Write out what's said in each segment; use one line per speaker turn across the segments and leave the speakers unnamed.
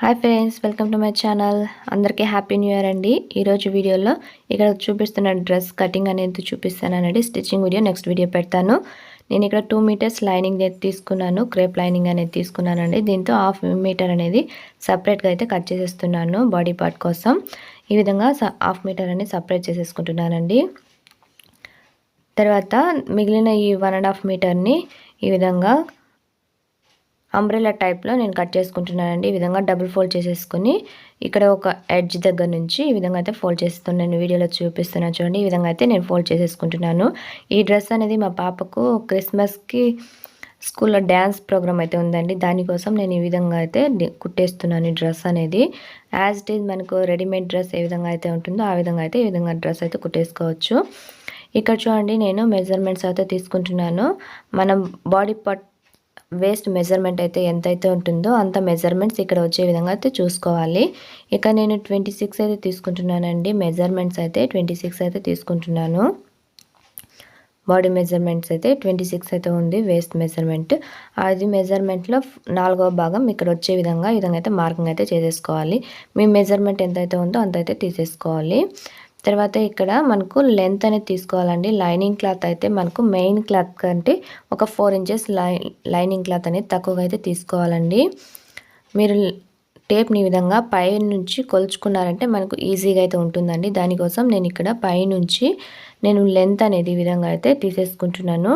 Hi friends welcome to my channel. అందరికీ happy new year అండి. ఈరోజు వీడియోలో ఇక్కడ చూపిస్తున్న డ్రెస్ కటింగ్ అనేది చూపిస్తానండి స్టిచ్చింగ్ వీడియో నెక్స్ట్ వీడియో పెడతాను. నేను ఇక్కడ టూ మీటర్స్ లైనింగ్ తీసుకున్నాను. క్రేప్ లైనింగ్ అనేది తీసుకున్నానండి. దీంతో హాఫ్ మీటర్ అనేది సపరేట్గా అయితే కట్ చేసేస్తున్నాను బాడీ పార్ట్ కోసం. ఈ విధంగా హాఫ్ మీటర్ అనేది సపరేట్ చేసేసుకుంటున్నానండి. తర్వాత మిగిలిన ఈ వన్ అండ్ హాఫ్ మీటర్ని ఈ విధంగా అంబ్రెలా టైప్లో నేను కట్ చేసుకుంటున్నానండి. ఈ విధంగా డబుల్ ఫోల్డ్ చేసేసుకొని ఇక్కడ ఒక ఎడ్జ్ దగ్గర నుంచి ఈ విధంగా అయితే ఫోల్డ్ చేస్తున్నాను. వీడియోలో చూపిస్తున్నాను చూడండి. ఈ విధంగా అయితే నేను ఫోల్డ్ చేసేసుకుంటున్నాను. ఈ డ్రెస్ అనేది మా పాపకు క్రిస్మస్కి స్కూల్లో డ్యాన్స్ ప్రోగ్రామ్ అయితే ఉందండి. దానికోసం నేను ఈ విధంగా అయితే కుట్టేస్తున్నాను ఈ డ్రెస్ అనేది. యాజ్ ఇట్ ఈజ్ మనకు రెడీమేడ్ డ్రెస్ ఏ విధంగా అయితే ఉంటుందో ఆ విధంగా అయితే ఈ విధంగా డ్రెస్ అయితే కుట్టేసుకోవచ్చు. ఇక్కడ చూడండి నేను మెజర్మెంట్స్ అయితే తీసుకుంటున్నాను. మనం బాడీ పట్ వేస్ట్ మెజర్మెంట్ అయితే ఎంతైతే ఉంటుందో అంత మెజర్మెంట్స్ ఇక్కడ వచ్చే విధంగా అయితే చూసుకోవాలి. ఇక నేను ట్వంటీ సిక్స్ అయితే తీసుకుంటున్నానండి. మెజర్మెంట్స్ అయితే ట్వంటీ సిక్స్ అయితే తీసుకుంటున్నాను. బాడీ మెజర్మెంట్స్ అయితే ట్వంటీ సిక్స్ అయితే ఉంది. Waist measurement. అది మెజర్మెంట్లో నాలుగవ భాగం ఇక్కడ వచ్చే విధంగా ఈ విధంగా అయితే మార్కింగ్ అయితే చేసేసుకోవాలి. మీ మెజర్మెంట్ ఎంతైతే ఉందో అంత అయితే తీసేసుకోవాలి. తర్వాత ఇక్కడ మనకు లెంత్ అనేది తీసుకోవాలండి. లైనింగ్ క్లాత్ అయితే మనకు మెయిన్ క్లాత్ కంటే ఒక ఫోర్ ఇంచెస్ లైనింగ్ క్లాత్ అనేది తక్కువగా అయితే తీసుకోవాలండి. మీరు టేప్ని ఈ విధంగా పై నుంచి కొలుచుకున్నారంటే మనకు ఈజీగా అయితే ఉంటుందండి. దానికోసం నేను ఇక్కడ పై నుంచి నేను లెంత్ అనేది ఈ విధంగా అయితే తీసేసుకుంటున్నాను.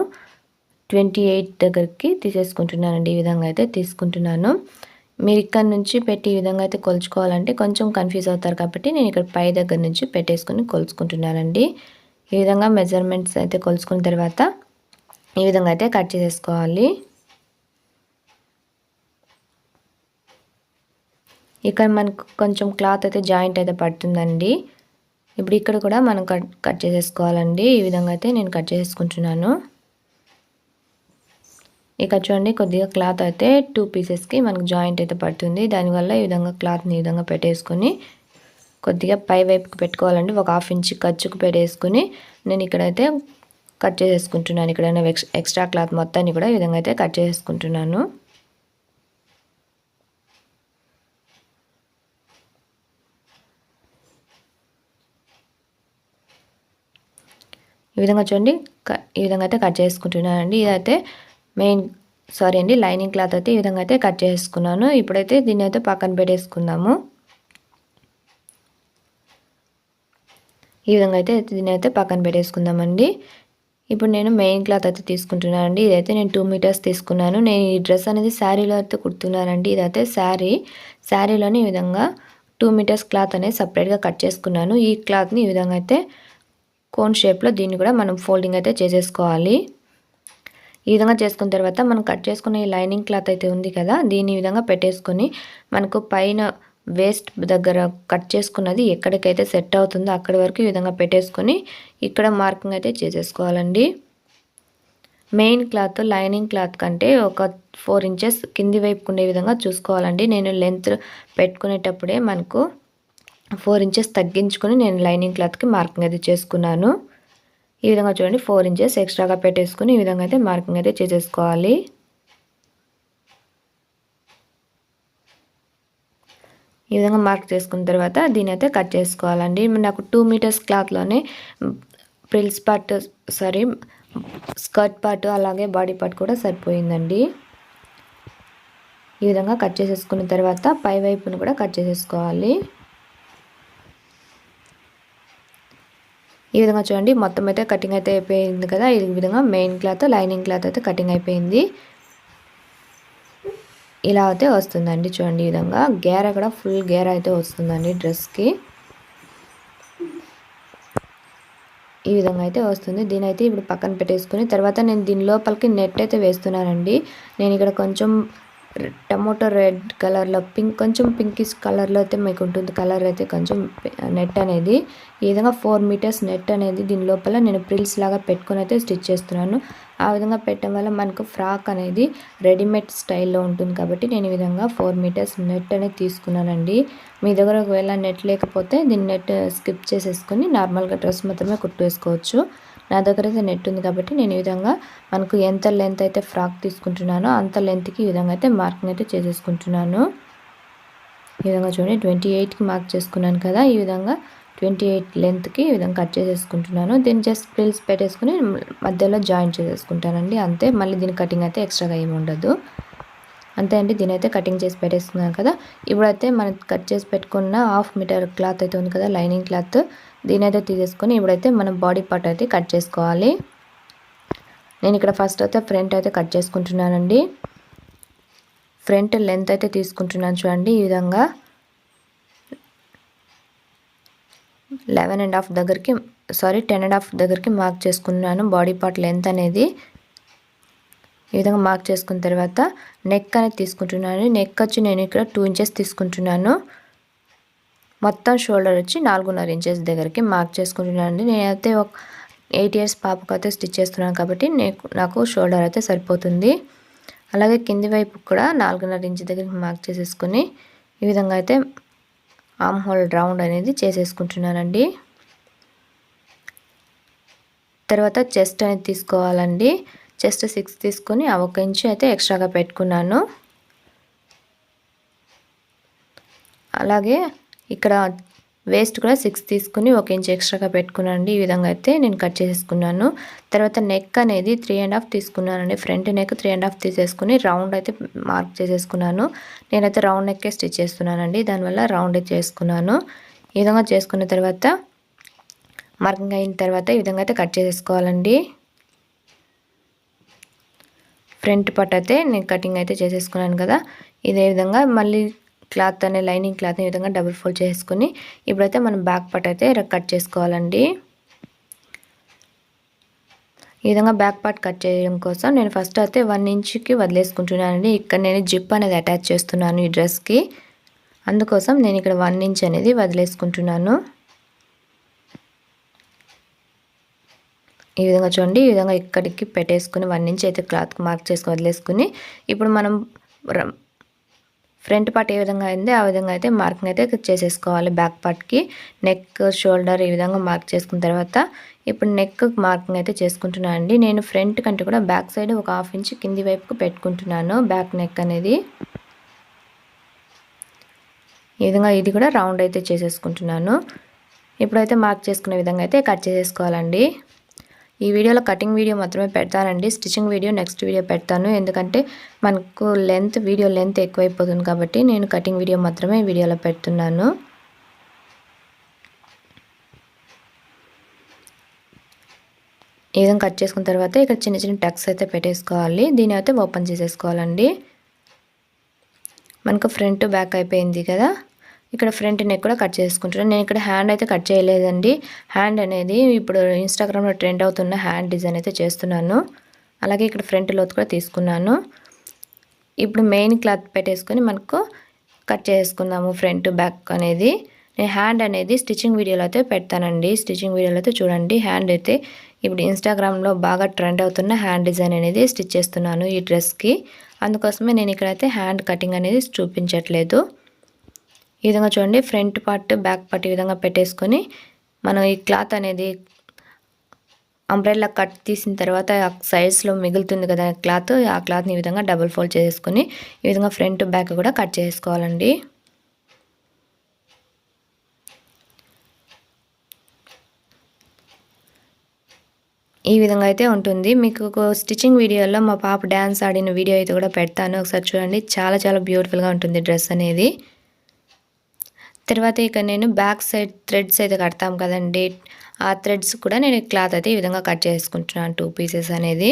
ట్వంటీ ఎయిట్ దగ్గరికి తీసేసుకుంటున్నానండి. ఈ విధంగా అయితే తీసుకుంటున్నాను. మీరు ఇక్కడ నుంచి పెట్టి ఈ విధంగా అయితే కొలుచుకోవాలంటే కొంచెం కన్ఫ్యూజ్ అవుతారు కాబట్టి నేను ఇక్కడ పై దగ్గర నుంచి పెట్టేసుకొని కొలుచుకుంటున్నానండి. ఈ విధంగా మెజర్మెంట్స్ అయితే కొలుచుకున్న తర్వాత ఈ విధంగా అయితే కట్ చేసేసుకోవాలి. ఇక్కడ మనకు కొంచెం క్లాత్ అయితే జాయింట్ అయితే పడుతుందండి. ఇప్పుడు ఇక్కడ కూడా మనం కట్ కట్ చేసేసుకోవాలండి. ఈ విధంగా అయితే నేను కట్ చేసేసుకుంటున్నాను. ఇక చూడండి కొద్దిగా క్లాత్ అయితే టూ పీసెస్కి మనకు జాయింట్ అయితే పడుతుంది. దానివల్ల ఈ విధంగా క్లాత్ని ఈ విధంగా పెట్టేసుకొని కొద్దిగా పై వైపుకి పెట్టుకోవాలండి. ఒక హాఫ్ ఇంచ్ ఖర్చుకు పెట్టేసుకుని నేను ఇక్కడైతే కట్ చేసేసుకుంటున్నాను. ఇక్కడ ఎక్స్ట్రా క్లాత్ మొత్తాన్ని కూడా ఈ విధంగా అయితే కట్ చేసుకుంటున్నాను ఈ విధంగా చూడండి ఈ విధంగా అయితే కట్ చేసుకుంటున్నానండి. ఇదైతే మెయిన్ సారీ అండి లైనింగ్ క్లాత్ అయితే ఈ విధంగా అయితే కట్ చేసుకున్నాను. ఇప్పుడైతే దీన్ని అయితే పక్కన పెట్టేసుకుందాము. ఈ విధంగా అయితే దీన్ని అయితే పక్కన పెట్టేసుకుందామండి. ఇప్పుడు నేను మెయిన్ క్లాత్ అయితే తీసుకుంటున్నాను అండి. ఇదైతే నేను టూ మీటర్స్ తీసుకున్నాను. నేను ఈ డ్రెస్ అనేది శారీలో అయితే కుడుతున్నానండి. ఇదైతే శారీ. శారీలోని ఈ విధంగా టూ మీటర్స్ క్లాత్ అనేది సపరేట్గా కట్ చేసుకున్నాను. ఈ క్లాత్ని ఈ విధంగా అయితే కోన్ షేప్లో దీన్ని కూడా మనం ఫోల్డింగ్ అయితే చేసేసుకోవాలి. ఈ విధంగా చేసుకున్న తర్వాత మనం కట్ చేసుకున్న ఈ లైనింగ్ క్లాత్ అయితే ఉంది కదా దీన్ని ఈ విధంగా పెట్టేసుకొని మనకు పైన వేస్ట్ దగ్గర కట్ చేసుకున్నది ఎక్కడికైతే సెట్ అవుతుందో అక్కడి వరకు ఈ విధంగా పెట్టేసుకొని ఇక్కడ మార్కింగ్ అయితే చేసేసుకోవాలండి. మెయిన్ క్లాత్ లైనింగ్ క్లాత్ కంటే ఒక ఫోర్ ఇంచెస్ కింది వైపు ఉండే విధంగా చూసుకోవాలండి. నేను లెంత్ పెట్టుకునేటప్పుడే మనకు ఫోర్ ఇంచెస్ తగ్గించుకొని నేను లైనింగ్ క్లాత్కి మార్కింగ్ అయితే చేసుకున్నాను. ఈ విధంగా చూడండి ఫోర్ ఇంచెస్ ఎక్స్ట్రాగా పెట్టేసుకుని ఈ విధంగా అయితే మార్కింగ్ అయితే చేసేసుకోవాలి. ఈ విధంగా మార్క్ చేసుకున్న తర్వాత దీని అయితే కట్ చేసుకోవాలండి. నాకు two metres క్లాత్లోనే frills part sorry skirt part అలాగే బాడీ పార్ట్ కూడా సరిపోయిందండి. ఈ విధంగా కట్ చేసేసుకున్న తర్వాత పై వైపును కూడా కట్ చేసేసుకోవాలి. ఈ విధంగా చూడండి మొత్తం అయితే కటింగ్ అయితే అయిపోయింది కదా. ఈ విధంగా మెయిన్ క్లాత్ లైనింగ్ క్లాత్ అయితే కటింగ్ అయిపోయింది. ఇలా అయితే వస్తుందండి చూడండి ఈ విధంగా. గేర కూడా ఫుల్ గేర అయితే వస్తుందండి డ్రెస్కి ఈ విధంగా అయితే వస్తుంది. దీని అయితే ఇప్పుడు పక్కన పెట్టేసుకుని తర్వాత నేను దీని లోపలికి నెట్ అయితే వేస్తున్నానండి. నేను ఇక్కడ కొంచెం టమోటో రెడ్ కలర్లో పింక్ కొంచెం పింకిష్ కలర్లో అయితే మీకు ఉంటుంది కలర్ అయితే కొంచెం నెట్ అనేది. ఈ విధంగా ఫోర్ మీటర్స్ నెట్ అనేది దీని లోపల నేను ప్రిల్స్ లాగా పెట్టుకొని అయితే స్టిచ్ చేస్తున్నాను. ఆ విధంగా పెట్టడం వల్ల మనకు ఫ్రాక్ అనేది రెడీమేడ్ స్టైల్లో ఉంటుంది కాబట్టి నేను ఈ విధంగా ఫోర్ మీటర్స్ నెట్ అనేది తీసుకున్నానండి. మీ దగ్గర ఒకవేళ నెట్ లేకపోతే దీన్ని నెట్ స్కిప్ చేసేసుకొని నార్మల్గా డ్రెస్ మాత్రమే కుట్టు వేసుకోవచ్చు నా దగ్గర అయితే నెట్ ఉంది కాబట్టి నేను ఈ విధంగా మనకు ఎంత లెంత్ అయితే ఫ్రాక్ తీసుకుంటున్నానో అంత లెంత్కి ఈ విధంగా అయితే మార్కింగ్ అయితే చేసేసుకుంటున్నాను. ఈ విధంగా చూడండి ట్వంటీ ఎయిట్కి మార్క్ చేసుకున్నాను కదా ఈ విధంగా ట్వంటీ ఎయిట్ లెంత్కి ఈ విధంగా కట్ చేసేసుకుంటున్నాను. దీన్ని జస్ట్ ప్రిల్స్ పెట్టేసుకుని మధ్యలో జాయిన్ చేసేసుకుంటానండి అంతే. మళ్ళీ దీని కటింగ్ అయితే ఎక్స్ట్రాగా ఏమి ఉండదు. అంతే అండి దీని అయితే కటింగ్ చేసి పెట్టేసుకున్నాను కదా. ఇప్పుడైతే మనం కట్ చేసి పెట్టుకున్న హాఫ్ మీటర్ క్లాత్ అయితే ఉంది కదా లైనింగ్ క్లాత్ దీని అయితే తీసేసుకొని ఇప్పుడైతే మనం బాడీ పార్ట్ అయితే కట్ చేసుకోవాలి. నేను ఇక్కడ ఫస్ట్ అయితే ఫ్రంట్ అయితే కట్ చేసుకుంటున్నానండి. ఫ్రంట్ లెంత్ అయితే తీసుకుంటున్నాను చూడండి ఈ విధంగా. లెవెన్ అండ్ హాఫ్ దగ్గరికి సారీ టెన్ అండ్ హాఫ్ దగ్గరికి మార్క్ చేసుకున్నాను బాడీ పార్ట్ లెంత్ అనేది. ఈ విధంగా మార్క్ చేసుకున్న తర్వాత నెక్ అనేది తీసుకుంటున్నాను. నెక్ వచ్చి నేను ఇక్కడ టూ ఇంచెస్ తీసుకుంటున్నాను. మొత్తం షోల్డర్ వచ్చి నాలుగున్నర ఇంచెస్ దగ్గరికి మార్క్ చేసుకుంటున్నాను నేనైతే ఒక ఎయిట్ ఇయర్స్ పాపకు అయితే స్టిచ్ చేస్తున్నాను కాబట్టి నాకు షోల్డర్ అయితే సరిపోతుంది. అలాగే కింది వైపు కూడా నాలుగున్నర ఇంచ్ దగ్గరికి మార్క్ చేసేసుకుని ఈ విధంగా అయితే ఆమ్ హోల్ రౌండ్ అనేది చేసేసుకుంటున్నానండి. తర్వాత చెస్ట్ అనేది తీసుకోవాలండి. చెస్ట్ సిక్స్ తీసుకొని ఆ ఒక ఇంచు అయితే ఎక్స్ట్రాగా పెట్టుకున్నాను. అలాగే ఇక్కడ వేస్ట్ కూడా సిక్స్ తీసుకుని ఒక ఇంచ్ ఎక్స్ట్రాగా పెట్టుకున్నానండి. ఈ విధంగా అయితే నేను కట్ చేసేసుకున్నాను. తర్వాత నెక్ అనేది త్రీ అండ్ హాఫ్ తీసుకున్నానండి. Front neck three and half తీసేసుకుని రౌండ్ అయితే మార్క్ చేసేసుకున్నాను. నేనైతే రౌండ్ నెక్కే స్టిచ్ చేస్తున్నానండి. దానివల్ల రౌండ్ చేసుకున్నాను. ఈ విధంగా చేసుకున్న తర్వాత మార్కింగ్ అయిన తర్వాత ఈ విధంగా అయితే కట్ చేసేసుకోవాలండి. ఫ్రంట్ పట్ అయితే నేను కటింగ్ అయితే చేసేసుకున్నాను కదా. ఇదే విధంగా మళ్ళీ క్లాత్ అనే లైనింగ్ క్లాత్ ఈ విధంగా డబుల్ ఫోల్డ్ చేసుకుని ఇప్పుడైతే మనం బ్యాక్ పార్ట్ అయితే కట్ చేసుకోవాలండి. ఈ విధంగా బ్యాక్ పార్ట్ కట్ చేయడం కోసం నేను ఫస్ట్ అయితే వన్ ఇంచ్కి వదిలేసుకుంటున్నానండి. ఇక్కడ నేను జిప్ అనేది అటాచ్ చేస్తున్నాను ఈ డ్రెస్కి. అందుకోసం నేను ఇక్కడ వన్ ఇంచ్ అనేది వదిలేసుకుంటున్నాను. ఈ విధంగా చూడండి ఈ విధంగా ఇక్కడికి పెట్టేసుకుని వన్ ఇంచ్ అయితే క్లాత్కి మార్క్ చేసుకుని వదిలేసుకుని ఇప్పుడు మనం ఫ్రంట్ పార్ట్ ఏ విధంగా అయింది ఆ విధంగా అయితే మార్కింగ్ అయితే చేసేసుకోవాలి. బ్యాక్ పార్ట్కి నెక్ షోల్డర్ ఈ విధంగా మార్క్ చేసుకున్న తర్వాత ఇప్పుడు నెక్ మార్కింగ్ అయితే చేసుకుంటున్నాను అండి. నేను ఫ్రంట్ కంటే కూడా బ్యాక్ సైడ్ ఒక హాఫ్ ఇంచ్ కింది వైపుకు పెట్టుకుంటున్నాను. బ్యాక్ నెక్ అనేది ఈ విధంగా ఇది కూడా రౌండ్ అయితే చేసేసుకుంటున్నాను. ఇప్పుడైతే మార్క్ చేసుకునే విధంగా అయితే కట్ చేసేసుకోవాలండి. ఈ వీడియోలో కటింగ్ వీడియో మాత్రమే పెడతానండి. స్టిచ్చింగ్ వీడియో నెక్స్ట్ వీడియో పెడతాను. ఎందుకంటే మనకు లెంత్ వీడియో లెంత్ ఎక్కువైపోతుంది కాబట్టి నేను కటింగ్ వీడియో మాత్రమే వీడియోలో పెడుతున్నాను. ఈ విధంగా కట్ చేసుకున్న తర్వాత ఇక్కడ చిన్న చిన్న టక్స్ అయితే పెట్టేసుకోవాలి. దీని అయితే ఓపెన్ చేసేసుకోవాలండి. మనకు ఫ్రంట్ బ్యాక్ అయిపోయింది కదా. ఇక్కడ ఫ్రంట్ నెక్ కూడా కట్ చేసుకుంటున్నాను. నేను ఇక్కడ హ్యాండ్ అయితే కట్ చేయలేదండి. హ్యాండ్ అనేది ఇప్పుడు ఇన్స్టాగ్రామ్లో ట్రెండ్ అవుతున్న హ్యాండ్ డిజైన్ అయితే చేస్తున్నాను. అలాగే ఇక్కడ ఫ్రంట్ లోతు కూడా తీసుకున్నాను. ఇప్పుడు మెయిన్ క్లాత్ పెట్టేసుకొని మనకు కట్ చేసుకుందాము ఫ్రంట్ బ్యాక్ అనేది. నేను హ్యాండ్ అనేది స్టిచ్చింగ్ వీడియోలో అయితే పెడతానండి. స్టిచ్చింగ్ వీడియోలో అయితే చూడండి. హ్యాండ్ అయితే ఇప్పుడు ఇన్స్టాగ్రామ్లో బాగా ట్రెండ్ అవుతున్న హ్యాండ్ డిజైన్ అనేది స్టిచ్ చేస్తున్నాను ఈ డ్రెస్కి. అందుకోసమే నేను ఇక్కడైతే హ్యాండ్ కటింగ్ అనేది చూపించట్లేదు. ఈ విధంగా చూడండి ఫ్రంట్ పార్ట్ బ్యాక్ పార్ట్ ఈ విధంగా పెట్టేసుకొని మనం ఈ క్లాత్ అనేది అంబ్రెల్లా కట్ తీసిన తర్వాత ఆ సైడ్స్లో మిగులుతుంది కదా క్లాత్ ఆ క్లాత్ని ఈ విధంగా డబుల్ ఫోల్డ్ చేసుకొని ఈ విధంగా ఫ్రంట్ బ్యాక్ కూడా కట్ చేసుకోవాలండి. ఈ విధంగా అయితే ఉంటుంది. మీకు స్టిచ్చింగ్ వీడియోలో మా పాప డ్యాన్స్ ఆడిన వీడియో అయితే కూడా పెడతాను. ఒకసారి చూడండి చాలా చాలా బ్యూటిఫుల్గా ఉంటుంది డ్రెస్ అనేది. తర్వాత ఇక నేను బ్యాక్ సైడ్ థ్రెడ్స్ అయితే కడతాం కదండి. ఆ థ్రెడ్స్ కూడా నేను క్లాత్ అయితే ఈ విధంగా కట్ చేసుకుంటున్నాను టూ పీసెస్ అనేది.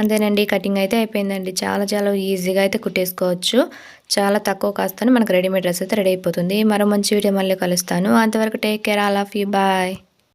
అంతేనండి కటింగ్ అయితే అయిపోయిందండి. చాలా చాలా ఈజీగా అయితే కుట్టేసుకోవచ్చు. చాలా తక్కువ కాస్తాను మనకు రెడీమేడ్ డ్రెస్ అయితే రెడీ అయిపోతుంది. మరో మంచి వీడియో మళ్ళీ కలుస్తాను. అంతవరకు take care all of you. Bye.